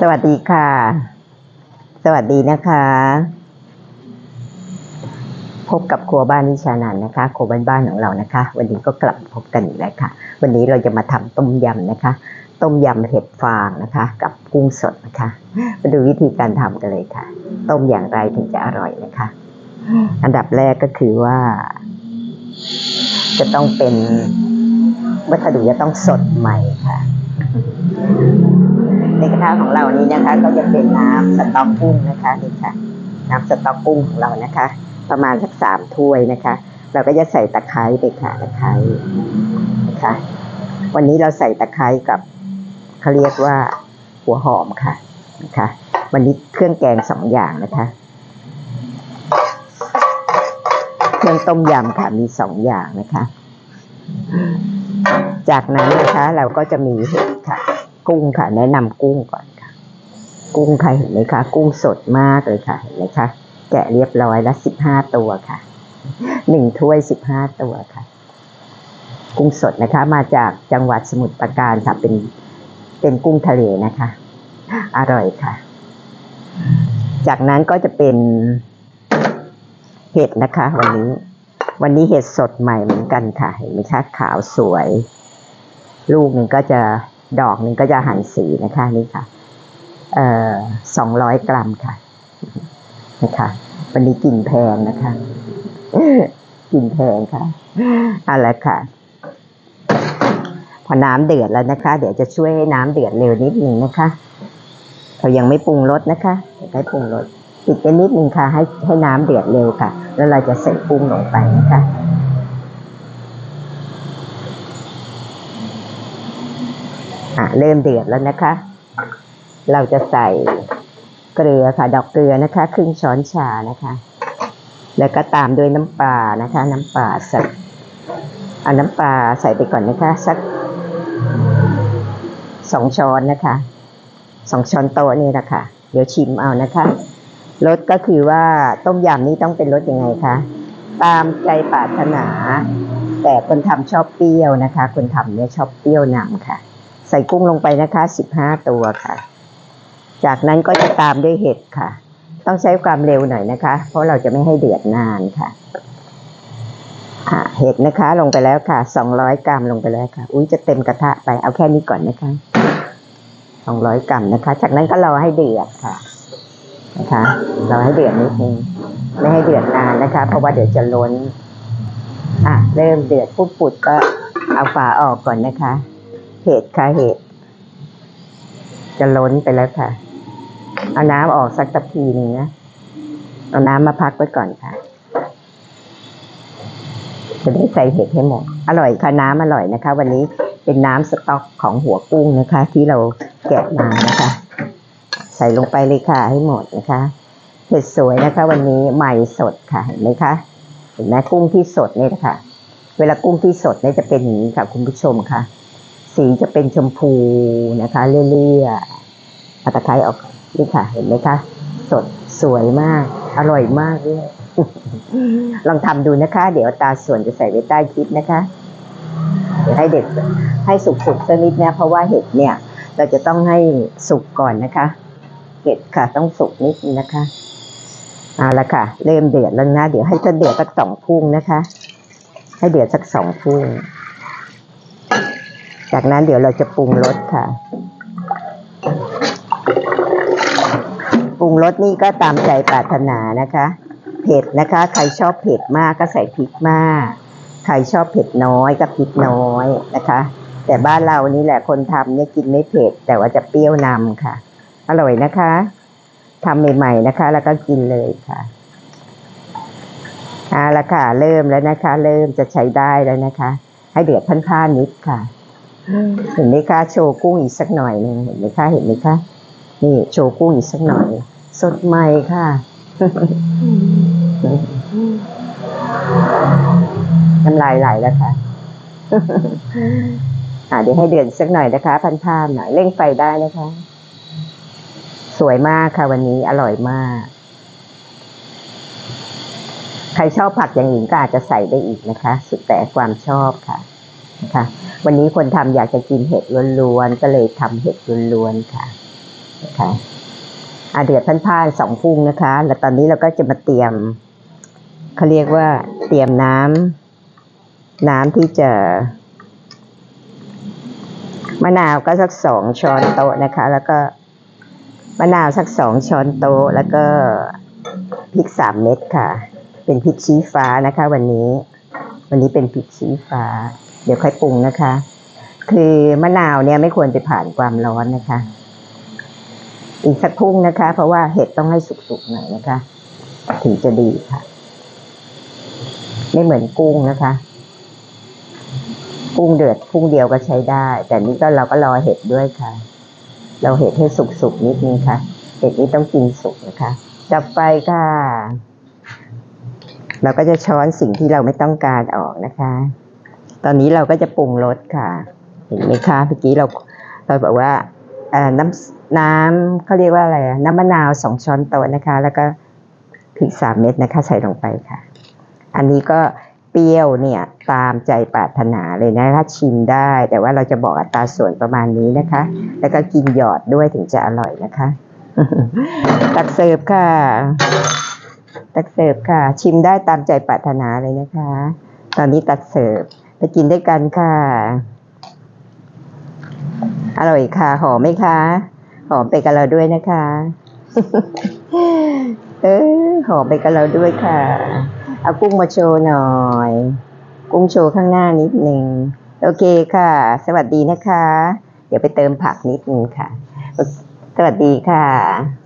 สวัสดีค่ะ สวัสดีนะคะ พบกับครัวบ้านวิชานันนะคะครัวบ้านบ้านของเรานะคะ วันนี้ก็กลับพบกันอีกแล้วค่ะ วันนี้เราจะมาทำต้มยำนะคะ ต้มยำเห็ดฟางนะคะ กับกุ้งสดนะคะมาดูวิธีการทำกันเลยค่ะ ต้มอย่างไรถึงจะอร่อยนะคะ อันดับแรกก็คือว่า จะต้องเป็นวัสดุจะต้องสดใหม่ค่ะ ในกระทะของเรานี้นะคะ ก็จะเป็นน้ำสต๊อกกุ้งนะคะนี่ค่ะ น้ำสต๊อกกุ้งของเรานะคะ ประมาณสักสามถ้วยนะคะ เราก็จะใส่ตะไคร้ไปค่ะตะไคร้นะคะ วันนี้เราใส่ตะไคร้กับเขาเรียกว่าหัวหอมค่ะนะคะ วันนี้เครื่องแกงสองอย่างนะคะ เครื่องต้มยำค่ะมีสองอย่างนะคะ จากนั้นนะคะเราก็จะมีเห็ด กุ้งค่ะ แนะนำกุ้งก่อนค่ะ กุ้งค่ะเห็นไหมคะกุ้งสดมากเลยค่ะเห็นไหมคะแกะเรียบร้อยแล้วสิบห้าตัวค่ะหนึ่งถ้วยสิบห้าตัวค่ะ กุ้งสดนะคะ มาจากจังหวัดสมุทรปราการค่ะเป็นเป็นกุ้งทะเลนะคะ อร่อยค่ะ จากนั้นก็จะเป็นเห็ดนะคะ วันนี้ วันนี้เห็ดสดใหม่เหมือนกันค่ะ เห็นไหมคะขาวสวย ลูกหนึ่งก็จะ ดอกหนึ่งก็จะหั่นสีนะคะนี่ค่ะเอ่อสองร้อยกรัมค่ะนะคะวันนี้กินแพงนะคะกินแพงค่ะเอาละค่ะ พอน้ำเดือดแล้วนะคะ เดี๋ยวจะช่วยให้น้ำเดือดเร็วนิดนึงนะคะเรายังไม่ปรุงรสนะคะเดี๋ยวให้ปรุงรสปิดกันนิดนึงค่ะ ให้ให้น้ำเดือดเร็วค่ะ แล้วเราจะใส่กุ้งลงไปนะคะ อะเริ่มเดือดแล้วนะคะ เราจะใส่เกลือค่ะดอกเกลือนะคะ ครึ่งช้อนชานะคะ แล้วก็ตามด้วยน้ำปลานะคะ น้ำปลาสักเอาน้ำปลาใส่ไปก่อนนะคะ สักสองช้อนนะคะสองช้อนโต๊ะนี่นะคะ เดี๋ยวชิมเอานะคะรสก็คือว่าต้มยำนี่ต้องเป็นรสยังไงคะ ตามใจปรารถนา แต่คนทำชอบเปรี้ยวนะคะ คนทำเนี่ยชอบเปรี้ยวนำค่ะ ใส่กุ้งลงไปนะคะสิบห้าตัวค่ะ จากนั้นก็จะตามด้วยเห็ดค่ะ ต้องใช้ความเร็วหน่อยนะคะ เพราะเราจะไม่ให้เดือดนานค่ะเห็ดนะคะลงไปแล้วค่ะสองร้อยกรัมลงไปแล้วค่ะ อุ้ยจะเต็มกระทะไป เอาแค่นี้ก่อนนะคะสองร้อยกรัมนะคะ จากนั้นก็รอให้เดือดค่ะ นะคะรอให้เดือดนิดนึง ไม่ให้เดือดนานนะคะ เพราะว่าเดี๋ยวจะล้น อะ เริ่มเดือดปุ๊บปุดก็เอาฝาออกก่อนนะคะ เห็ดค่ะเห็ดจะล้นไปแล้วค่ะ เอาน้ำออกสักตะทีหนึ่งนะ เอาน้ำมาพักไว้ก่อนค่ะ จะได้ใส่เห็ดให้หมด อร่อยค่ะน้ำอร่อยนะคะ วันนี้เป็นน้ำสต๊อกของหัวกุ้งนะคะ ที่เราแกะมานะคะ ใส่ลงไปเลยค่ะให้หมดนะคะเห็ดสวยนะคะ วันนี้ใหม่สดค่ะเห็นไหมคะเห็นไหมกุ้งที่สดเนี่ยนะคะเวลากุ้งที่สดเนี่ยจะเป็นอย่างนี้ค่ะคุณผู้ชมค่ะ สีจะเป็นชมพูนะคะเรื่อยๆเอาตะไคร้ออกนี่ค่ะ เห็นไหมคะ สดสวยมาก อร่อยมากด้วยลองทำดูนะคะ เดี๋ยวตาส่วนจะใส่ไว้ใต้คลิปนะคะ เดี๋ยวให้เด็กให้สุกๆสักนิดนะ เพราะว่าเห็ดเนี่ย เราจะต้องให้สุกก่อนนะคะ เห็ดค่ะ ต้องสุกนิดนะคะเอาละค่ะ เริ่มเดือดแล้วนะ เดี๋ยวให้เดือดสักสองพุ่งนะคะ ให้เดือดสักสองพุ่ง จากนั้นเดี๋ยวเราจะปรุงรสค่ะ ปรุงรสนี่ก็ตามใจปรารถนานะคะ เผ็ดนะคะ ใครชอบเผ็ดมากก็ใส่พริกมาก ใครชอบเผ็ดน้อยก็พริกน้อยนะคะ แต่บ้านเรานี่แหละคนทำเนี่ยกินไม่เผ็ด แต่ว่าจะเปรี้ยวนำค่ะ อร่อยนะคะทำใหม่ ๆนะคะ แล้วก็กินเลยค่ะเอาละค่ะ เริ่มแล้วนะคะ เริ่มจะใช้ได้แล้วนะคะ ให้เดือดพันๆนิดค่ะ เห็นไหมคะโชว์กุ้งอีกสักหน่อยหนึงเห็นไหมคะเห็นไหมคะนี่โชว์กุ้งอีกสักหน่อย สดใหม่ค่ะน้ำลายไหลแล้วค่ะอ่าเดี๋ยวให้เดือดสักหน่อยนะคะ พันๆหน่อยเร่งไฟได้นะคะ สวยมากค่ะวันนี้อร่อยมาก ใครชอบผักอย่างอื่นก็อาจจะใส่ได้อีกนะคะ สุดแต่ความชอบค่ะ นะคะ วันนี้คนทำอยากจะกินเห็ดล้วนๆก็เลยทำเห็ดล้วนๆค่ะค่ะอาเดือดพันๆสองฟุ้งนะคะ แล้วตอนนี้เราก็จะมาเตรียมเขาเรียกว่าเตรียมน้ำน้ำที่จะมะนาวก็สักสองช้อนโต๊ะนะคะ แล้วก็มะนาวสักสองช้อนโต๊ะแล้วก็พริกสามเม็ดค่ะ เป็นพริกชี้ฟ้านะคะ วันนี้ วันนี้เป็นพริกชี้ฟ้า เดี๋ยวค่อยปรุงนะคะ คือมะนาวเนี่ยไม่ควรไปผ่านความร้อนนะคะ อีกสักพุ่งนะคะ เพราะว่าเห็ดต้องให้สุกๆหน่อยนะคะ ถึงจะดีค่ะ ไม่เหมือนกุ้งนะคะ กุ้งเดือดพุ่งเดียวก็ใช้ได้ แต่นี่ก็เราก็รอเห็ดด้วยค่ะ เราเห็ดให้สุกๆนิดนึงค่ะเห็ดนี้ต้องกินสุกนะคะจับไฟค่ะ เราก็จะช้อนสิ่งที่เราไม่ต้องการออกนะคะ ตอนนี้เราก็จะปรุงรสค่ะ เห็นไหมคะเมื่อกี้เราเราบอกว่าเอ่อน้ำน้ำเขาเรียกว่าอะไรอะน้ำมะนาวสองช้อนโต๊ะนะคะ แล้วก็พริกสามเม็ดนะคะ ใส่ลงไปค่ะ อันนี้ก็เปรี้ยวเนี่ยตามใจปรารถนาเลยนะคะชิมได้ แต่ว่าเราจะบอกอัตราส่วนประมาณนี้นะคะ แล้วก็กินหยอดด้วยถึงจะอร่อยนะคะ ตักเสิร์ฟค่ะ ตักเสิร์ฟค่ะ ชิมได้ตามใจปรารถนาเลยนะคะ ตอนนี้ตักเสิร์ฟ ไปกินด้วยกันค่ะ อร่อยค่ะ หอมไหมคะ หอมไปกับเราด้วยนะคะ เออหอมไปกับเราด้วยค่ะ เอากุ้งมาโชว์หน่อย กุ้งโชว์ข้างหน้านิดนึงโอเคค่ะ สวัสดีนะคะ เดี๋ยวไปเติมผักนิดนึงค่ะ สวัสดีค่ะ